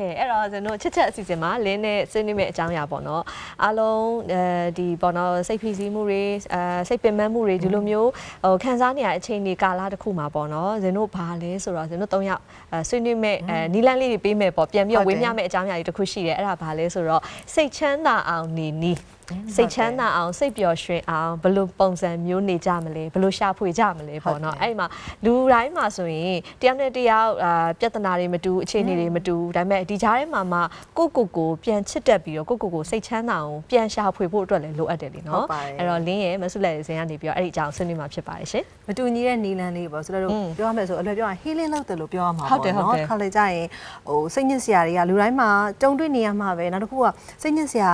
ကဲအဲ့တော့ ကျွန်တော်ချစ်ချက်အစီအစဉ်မှာလင်းနဲ့ဆွေးနွေးမဲ့အကြောင်းအရာပေါ့နော်အားလုံးအဲဒီပေါ့နော်စိတ်ဖိစီးမှုတွေအဲစိတ်ပင်ပန်းမှုတွေဒီလိုမျိုးဟိုခံစားနေရတဲ့အချိန်တွေကာလတစ်ခုမှာပေါ့နော်ဇင်တို့ဘာလဲဆိုတော့ဇင်တို့၃ယောက်အဲဆွေးနွေးမဲ့အဲနီလန်းလေးတွေပေးမယ်ပေါ့ပြန်ပြီးတော့ဝေမျှမဲ့အကြောင်းအရာတွေတစ်ခုရှိတယ်အဲ့ဒါဘာလဲဆိုတော့စိတ်ချမ်းသာအောင်နေနီးစိတ်ချမ်းသာအောင်စိတ်ပျော်ရွှင်အောင်ဘယ်လိုပုံစံမျိုးနေကြမလဲဘယ်လိုရှာဖွေကြမလဲပေါ့နော်အဲ့ဒီမှာလူတိုင်းမှာဆိုရင်တယောက်နဲ့တယောက်အာပြဿနာတွေမတူအခြေအနေတွေမတူဒါပေမဲ့ဒီကြားထဲမှာမှကိုယ့်ကိုယ်ကိုပြန်ချစ်တက်ပြီးတော့ကိုယ့်ကိုယ်ကိုစိတ်ချမ်းသာအောင်ပြန်ရှာဖွေဖို့အတွက်လည်းလိုအပ်တယ်လी ဟုတ် နော် ပါတယ် အဲ့တော့လင်းရဲ့မဆုလက်ရဲ့ဇင်ကနေပြီးတော့အဲ့ဒီအကြောင်းဆွေးနွေးမှာဖြစ်ပါတယ်ရှင် မတူညီတဲ့နီလန်လေးပေါ့ဆိုတော့ อืม ပြောရမယ်ဆိုအလွယ်ပြောရင် healing လုပ်တယ်လို့ပြောရမှာ ဟုတ်တယ် ပေါ့ ဟုတ် နော် တယ် ခါလေကြရင်ဟိုစိတ်ညစ်စရာတွေကလူတိုင်းမှာကြုံတွေ့နေရမှာပဲနောက်တစ်ခုကစိတ်ညစ်စရာ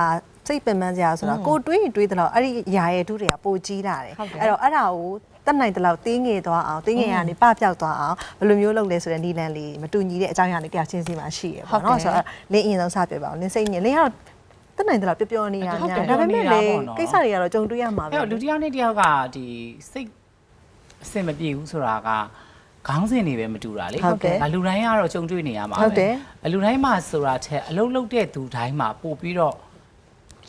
စိတ်ပင်ပန်းစရာဆိုတာကိုယ်တွေးရင်တွေးတယ်လို့အဲ့ဒီຢာရဲ့ဒုတွေကပိုကြီးလာတယ် ဟုတ်တယ် အဲ့တော့အဲ့ဒါကို တက်နိုင်တဲ့လောက်တင်းငယ်သွားအောင်တင်းငယ်ရကနေပပျောက်သွားအောင်ဘယ်လိုမျိုးလုပ်လဲဆိုတဲ့နီလန်လေးမတူညီတဲ့အကြောင်းအရာလေးတရားချင်းစီမှာရှိရပေါ့ဟုတ်နော်တယ်ဆိုတော့လင်းအရင်ဆုံးစပြပါအောင်လင်းစိတ်ညစ်လင်းကတော့တက်နိုင်တဲ့လောက်ပျော်ပျော်နေတာဟုတ်တယ်များဒါပေမဲ့လေပျော်နေတာပေါ့နော်ကိစ္စတွေကတော့ကြုံတွေ့ရမှာပဲအဲ့တော့လူတစ်ယောက်နဲ့တစ်ယောက်ကဒီစိတ်အဆင်မပြေဘူးဆိုတာကခေါင်းစဉ်တွေပဲမတူတာလေဟုတ်တယ်ဒါလူတိုင်းကတော့ကြုံတွေ့နေရမှာပဲဟုတ်တယ်အလူတိုင်းမှာဆိုတာချက်အလုံးလုံးတဲ့သူတိုင်းမှာပို့ပြီးတော့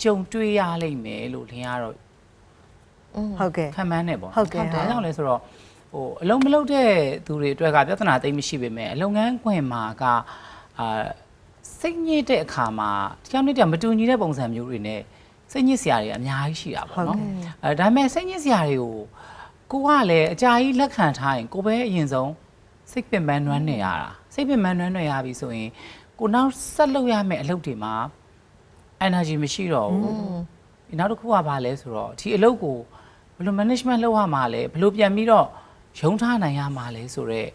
ကြုံတွေ့ရလိမ့်မယ်လို့လင်းကတော့ ဟုတ်ကဲ့ ခံမှန်းနေပေါ့ဟုတ်ကဲ့ဒါကြောင့်လဲဆိုတော့ဟိုအလုံးမလုံးတဲ့သူတွေအတွက်ကပြဿနာသိမ်းမရှိပေမဲ့အလုပ်ငန်းခွင်မှာကအာစိတ်ညစ်တဲ့အခါမှာတစ်ယောက်နဲ့တစ်ယောက်မတူညီတဲ့ပုံစံမျိုးတွေနဲ့စိတ်ညစ်စရာတွေအများကြီးရှိတာပေါ့နော်အဲဒါပေမဲ့စိတ်ညစ်စရာတွေကိုကိုကလည်းအကြာကြီးလက်ခံထားရင်ကိုပဲအရင်ဆုံးစိတ်ပင်ပန်းနွမ်းနေရတာစိတ်ပင်ပန်းနွမ်းနေရပြီဆိုရင်ကိုနောက်ဆက်လုပ်ရမယ့်အလုပ်တွေမှာ energy မရှိတော့ဘူး နောက်တစ်ခုကဘာလဲဆိုတော့ဒီအလုပ်ကိုဘယ်လို management လုပ်ရမှာလဲဘယ်လိုပြန်ပြီးတော့ရုံးထားနိုင်ရမှာလဲဆိုတော့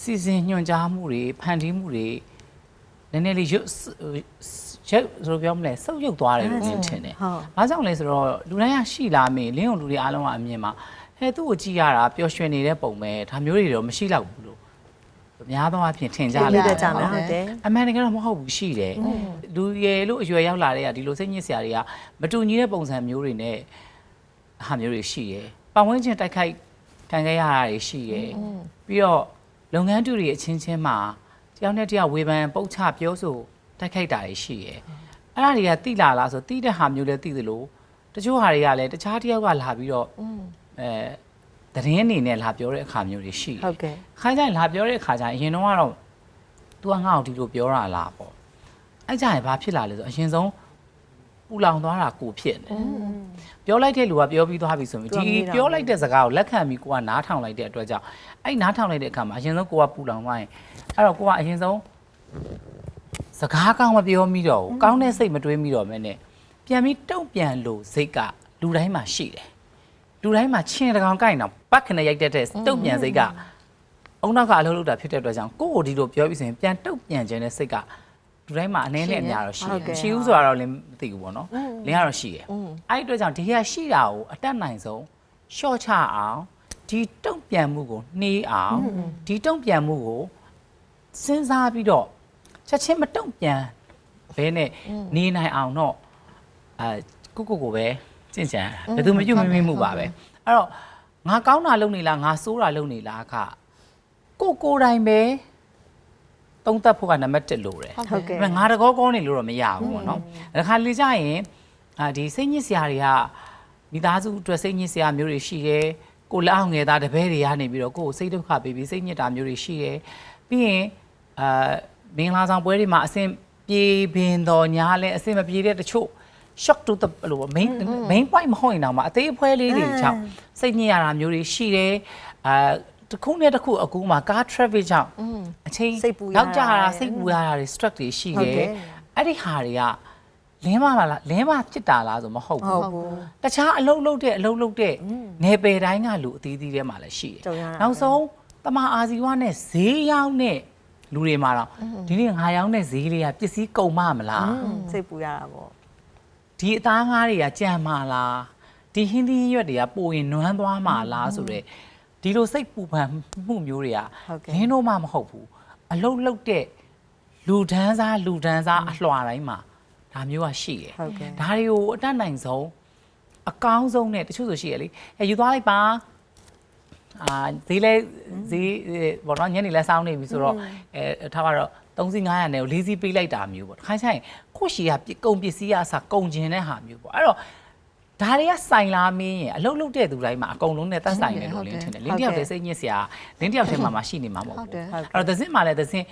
စီစဉ်ညွှန်ကြားမှုတွေဖန်တီးမှုတွေနည်းနည်းလေးရုပ်ရုပ်ဆိုလိုပြောမလဲစုပ်ယုပ်သွားတယ်လို့မြင်ချင်တယ်ဟုတ်။ဘာကြောင့်လဲဆိုတော့လူတိုင်းကရှိလာမေးလင်းုံလူတွေအားလုံးကအမြင်မှာဟဲ့သူ့ကိုကြည့်ရတာပျော်ရွှင်နေတဲ့ပုံပဲဒါမျိုးတွေတော့မရှိတော့ဘူးလို့အ များသောအားဖြင့်ထင်ကြကြားလေလေးတတဲ့ယ်ကြမယ်နော်ဟုတ်တယ်အမှန်တကယ်တော့မဟုတ်ဘူးရှိတယ်လူရယ်လို့အရွယ်ရောက်လာတဲ့ကဒီလိုစိတ်ညစ်စရာတွေကမတူညီတဲ့ပုံစံမျိုးတွေနဲ့ဟာမျိုးတွေရှိတယ်ပတ်ဝန်းကျင်တိုက်ခိုက်ခံခဲ့ရတာတွေရှိတယ်ပြီးတော့လုပ်ငန်းတူတွေအချင်းချင်းမှာတယောက်နဲ့တယောက်ဝေဖန်ပုတ်ချပြောဆိုတိုက်ခိုက်တာတွေရှိတယ်အဲ့ဒါတွေကတိလာလားဆိုတိတဲ့ဟာမျိုးလည်းတိသလိုတချို့ဟာတွေကလည်းတခြားတယောက်ကလာပြီးတော့အဲ သတင်းအနေနဲ့လာပြောတဲ့အခါမျိုးတွေရှိတယ်ဟုတ်ကဲ့ခိုင်းကြရင်လာပြောတဲ့အခါကျရင်အရင်တော့ကတော့ तू ကငါ့ကိုဒီလိုပြောတာလားပေါ့အဲ့ကြရင်ဘာဖြစ်လာလဲဆိုအရင်ဆုံးပူလောင်သွားတာကိုဖြစ်နေပြောလိုက်တဲ့လူကပြောပြီးသွားပြီဆိုရင်သူကဒီမေးတာပြောလိုက်တဲ့စကားကိုလက်ခံပြီးကိုကနားထောင်လိုက်တဲ့အတွက်ကြောင့်အဲ့နားထောင်လိုက်တဲ့အခါမှာအရင်ဆုံးကိုကပူလောင်သွားရင်အဲ့တော့ကိုကအရင်ဆုံးစကားကောင်းမပြောမိတော့ဘူးကောင်းတဲ့စိတ်မတွေးမိတော့မဲနဲ့ပြန်ပြီးတုံ့ပြန်လို့စိတ်ကလူတိုင်းမှာရှိတယ် လူတိုင်းမှာချင်းတကောင်ကိုက်တော့ပတ်ခနဲ့ရိုက်တတ်တဲ့တုံ့ပြန်စိတ်ကအုံနောက်ကအလုပ်လုပ်တာဖြစ်တဲ့အတွက်ကြောင့်ကိုယ့်ကိုဒီလိုပြောပြီးဆိုရင်ပြန်တုတ်ပြန်ခြင်းတဲ့စိတ်ကလူတိုင်းမှာအနည်းနဲ့အများတော့ရှိဟုတ်တယ်ကဲ့မရှိဘူးဆိုတာတော့လင်းမသိဘူးပေါ့နော်လင်းကတော့ရှိတယ်အဲ့ဒီအတွက်ကြောင့်ဒီဟာရှိတာကိုအတက်နိုင်ဆုံးရှော့ချအောင်ဒီတုတ်ပြန်မှုကိုနှေးအောင်ဒီတုတ်ပြန်မှုကိုစဉ်းစားပြီးတော့ချက်ချင်းမတုတ်ပြန်ဘဲနဲ့နေနိုင်အောင်တော့အဲကိုကိုကိုပဲ ကြင်ကြံဘယ်သူမပြုတ်မမိမှုပါပဲအဲ့တော့ငါကောင်းတာလုပ်နေလားငါဆိုးတာလုပ်နေလားခကိုကိုယ်တိုင်ပဲသုံးသပ်ဖို့ကနံပါတ်1လို့တယ်ဟုတ်ကဲ့ဒါပေမဲ့ငါတကောကောနေလို့တော့မရဘူးပေါ့နော်ဒါခါလေကြရင်အာဒီစိတ်ညစ်စရာတွေကမိသားစုအတွက်စိတ်ညစ်စရာမျိုးတွေရှိတယ်ကိုလက်အောင်ငယ်သားတပည့်တွေကနေပြီးတော့ကိုယ်ကိုစိတ်ဒုက္ခပေးပြီးစိတ်ညစ်တာမျိုးတွေရှိတယ်ပြီးရင်အာမင်္ဂလာဆောင်ပွဲတွေမှာအဆင်ပြေပင်တော်ညာလဲအဆင်မပြေတဲ့တချို့ shock to the လို့ main main point မဟုတ်ရင်တော့မှအသေးအဖွဲလေးတွေကြောင့်စိတ်ညစ်ရတာမျိုးတွေရှိတယ်အာတစ်ခုနဲ့တစ်ခုအကူမှာကား traffic ကြောင့်အချိန်စိတ်ပူရတာနောက်ကြတာစိတ်ပူရတာတွေ stress တွေရှိဟုတ်တယ်ကဲ့အဲ့ဒီဟာတွေကလင်းမလားလင်းမဖြစ်တာလားဆိုမဟုတ်ဟုတ်ဘူးဘူးတခြားအလုပ်လုပ်တဲ့အလုပ်လုပ်တဲ့နယ်ပယ်တိုင်းကလူအသီးသီးထဲမှာလည်းရှိတယ်ကြုံရတာနောက်ဆုံးတမအာဇီဝနဲ့ဈေးရောက်တဲ့လူတွေမှာတော့ဒီနေ့ငါရောက်တဲ့ဈေးလေးကပစ္စည်းကုန်မမလားစိတ်ပူရတာပေါ့ ဒီအသားငါးတွေကကြံမာလားဒီဟင်းသီးဟင်းရွက်တွေကပိုရင်နွမ်းသွားမှာလားဆိုတော့ဒီလိုစိတ်ပူပန်မှုမျိုးတွေကဟုတ်ကဲ့လင်းတော့မှမဟုတ်ဘူးအလုတ်လုတ်တဲ့လူဒန်းစားလူဒန်းစားအလွှာတိုင်းမှာဒါမျိုးကရှိတယ်ဟုတ်ကဲ့ဒါတွေကိုအတတ်နိုင်ဆုံးအကောင်းဆုံးနဲ့တချို့ဆိုရှိရလေအဲယူသွားလိုက်ပါ အာဈေးလဲဈေးဘောနော်ညနေလဲစောင်းနေပြီဆိုတော့အဲထားပါတော့3စီ900နဲ့ကို4စီပေးလိုက်တာမျိုးပေါ့တစ်ခါကျရင်ကိုယ့်ရှီကပြကုန်ပစ္စည်းကအစားကုန်ကျင်တဲ့ဟာမျိုးပေါ့အဲ့တော့ဒါတွေကဆိုင်လာမင်းရင်အလုပ်လုပ်တဲ့သူတိုင်းမှာအကုန်လုံးနဲ့သက်ဆိုင်တယ်လို့လင်းထင်တယ်လင်းတယောက်တည်းစိတ်ညစ်စရာလင်းတယောက်တည်းမှာမရှိနေမှာမဟုတ်ဟုတ်တယ်ဘူးအဲ့တော့သစင်းမှာလည်းသစင်း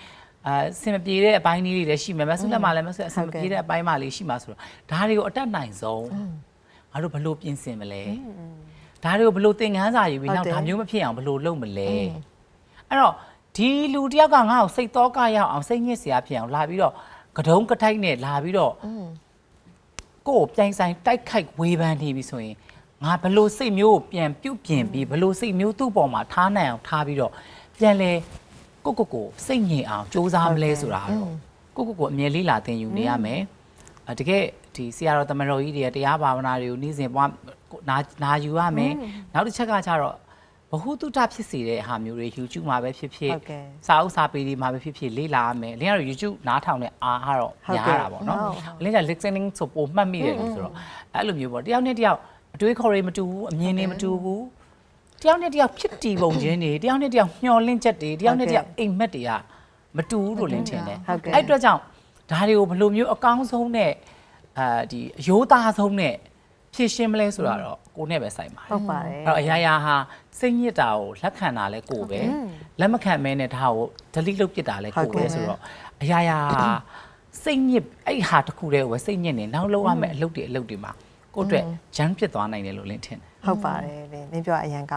အာစင်မပြေတဲ့အပိုင်းလေးတွေလည်းရှိမယ်မဆုလက်မှာလည်းမဆုအစင်မပြေတဲ့အပိုင်းမှလေးရှိမှာဆိုတော့ဒါတွေကိုအတက်နိုင်ဆုံးငါတို့ဘလို့ပြင်ဆင်မလဲ ဒါတွေကိုဘလို့သင်ခန်းစာယူပြီးနောက်ဒါမျိုးမဖြစ်အောင်ဘလို့လုပ်မလဲအဲ့တော့ဒီလူတယောက်ကငါ့ကိုစိတ်တော့ကရအောင်စိတ်ညစ်စရာဖြစ်အောင်လာပြီးတော့ကတုံးကထိုက်နဲ့လာပြီးတော့ကိုယ်ပြိုင်ဆိုင်တိုက်ခိုက်ဝေဖန်နေပြီဆိုရင်ငါဘလို့စိတ်မျိုးကိုပြန်ပြုတ်ပြင်ပြီးဘလို့စိတ်မျိုးသူ့ပေါ်မှာထားနိုင်အောင်ထားပြီးတော့ပြန်လဲကိုကိုကိုစိတ်ငြိမ်အောင်စူးစမ်းမလဲဆိုတာတော့ကိုကိုကိုအမြဲလေးလာသင်ယူနေရမယ်အတကယ်ဒီဆရာတော်တမန်တော်ကြီးတွေတရားဘာဝနာတွေကိုနေ့စဉ်ပွား နာနာယူရမယ်နောက်တစ်ချက်ကကျတော့ဘ ഹു တုတဖြစ်စေတဲ့ဟာမျိုးတွေ YouTube မှာပဲဖြစ်ဖြစ်ဟုတ်ကဲ့စာအုပ်စာပေတွေမှာပဲဖြစ်ဖြစ်လေ့လာရမယ်။လင်းကတော့ YouTube နားထောင်တဲ့အားကတော့ဟုတ်ညာကဲ့းတာပေါ့နော်ဟုတ်။လင်းက listening ဆိုပိုမှတ်မိတယ်လို့ဆိုတော့အဲ့လိုမျိုးပေါ့တယောက်နဲ့တယောက်အတွေးခေါ်တွေမတူဘူးအမြင်တွေမတူဘူး။တယောက်နဲ့တယောက်ဖြစ်တည်ပုံချင်းတွေတယောက်နဲ့တယောက်မျှော်လင့်ချက်တွေတယောက်နဲ့တယောက်အိမ်မက်တွေကမတူဘူးလို့လင်းထင်တယ်ဟုတ်ကဲ့ အဲ့အတွက်ကြောင့်ဒါတွေကိုဘယ်လိုမျိုးအကောင်းဆုံးနဲ့အာဒီအယိုးသားဆုံးနဲ့ ဖြည့်ရှင်းမလဲဆိုတာတော့ကိုယ်နဲ့ပဲဆိုင်ပါတယ်ဟုတ်ပါတယ်အဲ့တော့အရာရာဟာစိတ်ညစ်တာကိုလက်ခံတာလဲကိုယ်ပဲလက်မခံမဲနဲ့ဒါကို delete လုပ်ပစ်တာလဲကိုယ်ဟုတ်ပဲကဲ့ဆိုတော့အရာရာဟာစိတ်ညစ်အဲ့ဟာတစ်ခုတည်းကိုပဲစိတ်ညစ်နေနောက်လောက်ရမယ့်အလုပ်တွေအလုပ်တွေမှာကိုယ့်အတွက်ဂျမ်းဖြစ်သွားနိုင်တယ်လို့လင်းထင်တယ်ဟုတ်ပါတယ်လေနင်ပြောအရန်ကောင်း